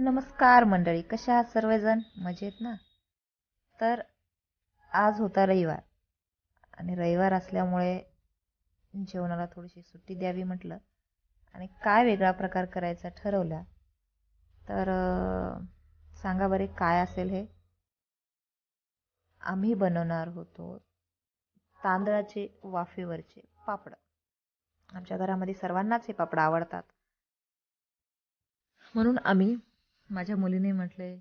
नमस्कार मंडळी कशा आहात सर्वजण? मजेत ना? तर आज होता रविवार आणि रविवार असल्यामुळे जेवणाला थोडीशी सुट्टी द्यावी म्हटलं आणि काय वेगळा प्रकार करायचा ठरवला तर सांगा बरे काय असेल हे? आम्ही बनवणार होतो तांदळाचे वाफेवरचे पापड. आमच्या घरामध्ये सर्वांनाच हे पापड आवडतात. म्हणून आम्ही माझ्या मुलीने म्हटले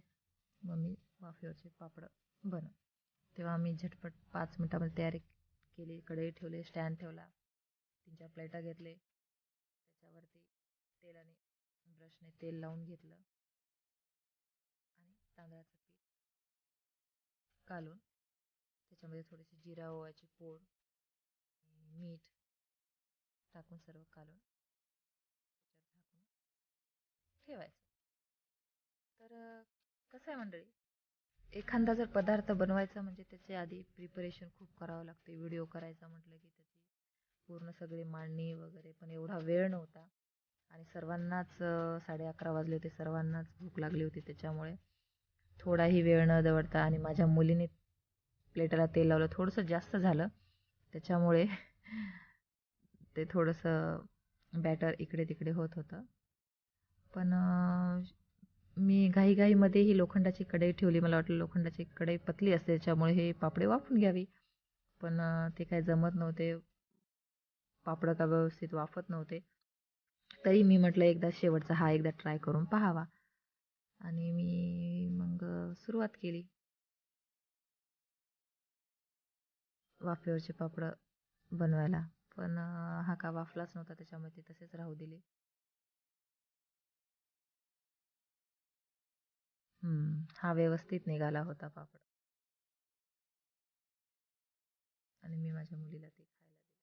मम्मी वाफेवरचे पापड बनव तेव्हा आम्ही झटपट पाच मिनटामध्ये तयारी केली कढई ठेवले स्टँड ठेवला तीन चार प्लेटा घेतले त्याच्यावरती तेलाने ब्रशने तेल लावून घेतलं आणि तांदळाचं पीठ कालून त्याच्यामध्ये थोडीशी जिरा ओव्याची पोड मीठ टाकून सर्व कालून कसं आहे मंडळी? एखादा जर पदार्थ बनवायचा म्हणजे त्याचे आधी प्रिपरेशन खूप करावं लागते. व्हिडिओ करायचा म्हटलं की त्याची पूर्ण सगळी मांडणी वगैरे पण एवढा वेळ नव्हता. आणि सर्वांनाच साडे अकरा वाजले होते सर्वांनाच भूक लागली होती त्याच्यामुळे थोडाही वेळ न दवडता आणि माझ्या मुलीने प्लेटाला तेल लावलं थोडंसं जास्त झालं. त्याच्यामुळे ते थोडंसं बॅटर इकडे तिकडे होत होतं. पण मी घाईघाईमध्ये ही लोखंडाची कढई ठेवली. मला वाटलं लोखंडाची कढई पतली असते त्याच्यामुळे हे पापडे वाफून घ्यावी. पण ते काय जमत नव्हते. पापडं का व्यवस्थित वाफत नव्हते. तरी मी म्हटलं एकदा शेवटचा हा एकदा ट्राय करून पाहावा. आणि मी मग सुरुवात केली. वाफेवरचे पापडं बनवायला. पण हा का वाफलाच नव्हता त्याच्यामध्ये ते तसेच राहू दिले. हा व्यवस्थित निघाला होता पापड आणि मी माझ्या मुलीला ते खायला दिलं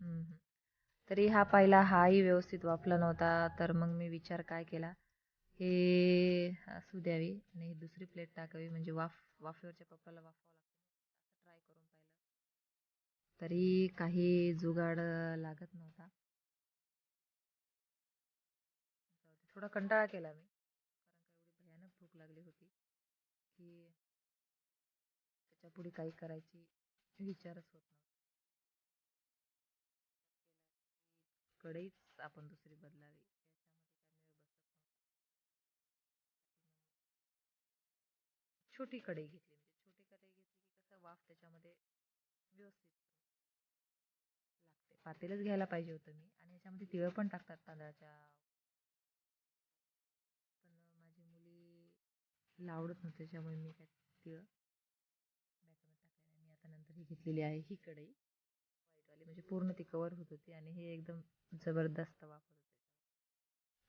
हम्म, हम्म. तरी हा पहिला हाही व्यवस्थित वाफला नव्हता तर मग मी विचार काय केला हे असू द्यावी आणि दुसरी प्लेट टाकावी म्हणजे वाफ वाफेवरच्या पप्पाला वाफावं लागतं असं ट्राय करून पाहिलं तरी काही जुगाड लागत नव्हता. थोडा कंटाळा केला मी. कारण एवढी भयानक भूक लागली होती की त्याच्या पुढे काही करायची विचारच होत नव्हता. कढईच आपण दुसरी बदलावी छोटी कढई घेतली म्हणजे छोटी कढई घेतली की कसं वाफ त्याच्यामध्ये व्यवस्थित पातेलच घ्यायला पाहिजे होतं मी. आणि याच्यामध्ये तिळं पण टाकतात तांदळाच्या. पण माझी मुलीला आवडत नव्हतं त्याच्यामुळे मी काय तिळं बॅकमध्ये टाकले नाही मी आता नंतर ही घेतलेली आहे ही कढई. व्हाईटवाली म्हणजे पूर्ण ती कवर होत होती आणि हे एकदम जबरदस्त वापर होते.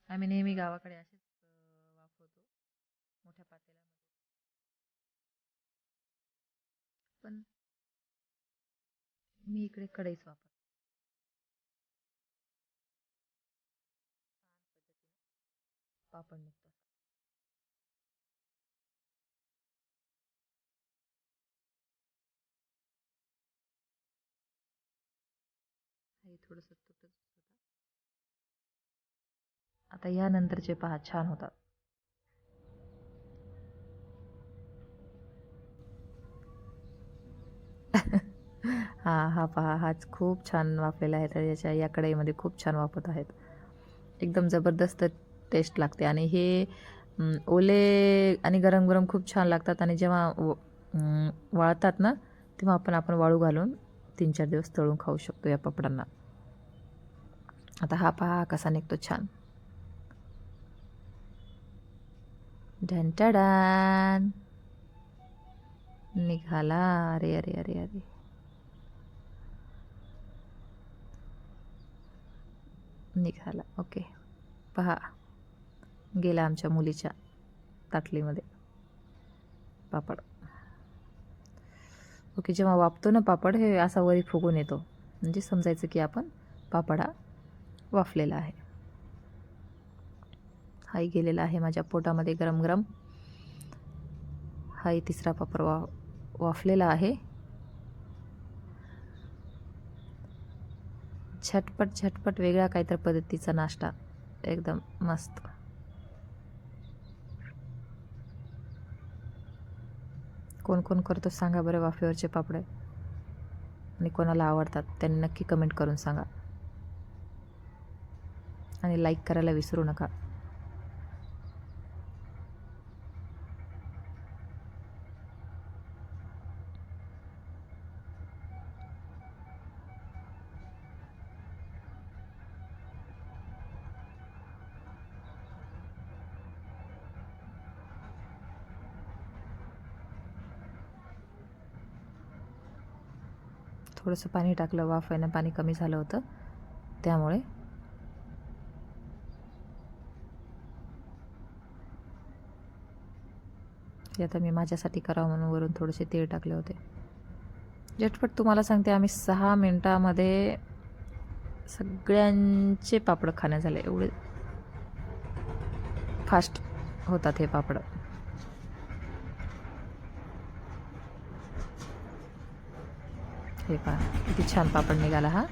आम्ही नेहमी गावाकडे असेच वापरतो मोठ्या पातेल्यामध्ये. पण मी इकडे कढईच वापरते. पापड निघतो असा. हे थोडंसं तुटत होता. आता यानंतरचे पहा छान होतात. हा हा पहा हाच खूप छान वाफलेला आहे तर याच्या या कढईमध्ये खूप छान वाफत आहेत. एकदम जबरदस्त टेस्ट लागते. आणि हे ओले आणि गरम गरम खूप छान लागतात. आणि जेव्हा व- वाळतात ना तेव्हा आपण आपण वाळू घालून तीन चार दिवस तळून खाऊ शकतो या पापडांना. आता हा पहा कसा निघतो छान. डॅन निघाला. अरे अरे अरे अरे. निघाला. ओके. पहा. गेला आमच्या मुलीच्या ताटलीमध्ये. पापड. ओके जेव्हा वापतो ना पापड हे असा वरी फुगून येतो. म्हणजे समजायचं की आपण पापड हा वाफलेला आहे. हाही गेलेला आहे माझ्या पोटामध्ये गरम गरम. हाही तिसरा पापड वा वाफलेला आहे. झटपट झटपट वेगळ्या काहीतरी पद्धतीचा नाश्ता. एकदम मस्त. कोण कोण करतो सांगा बरं वाफेवरचे पापड. आणि कोणाला आवडतात त्यांनी नक्की कमेंट करून सांगा. आणि लाईक करायला विसरू नका. थोडंसं पाणी टाकलं वाफ आहे ना पाणी कमी झालं होतं. त्यामुळे हे आता मी माझ्यासाठी करावं म्हणून वरून थोडेसे तेल टाकले होते. झटपट तुम्हाला सांगते आम्ही सहा मिनटामध्ये सगळ्यांचे पापड खाणे झाले. एवढे फास्ट होतात हे पापड. हे पहा किती छान पापड निघाला हा.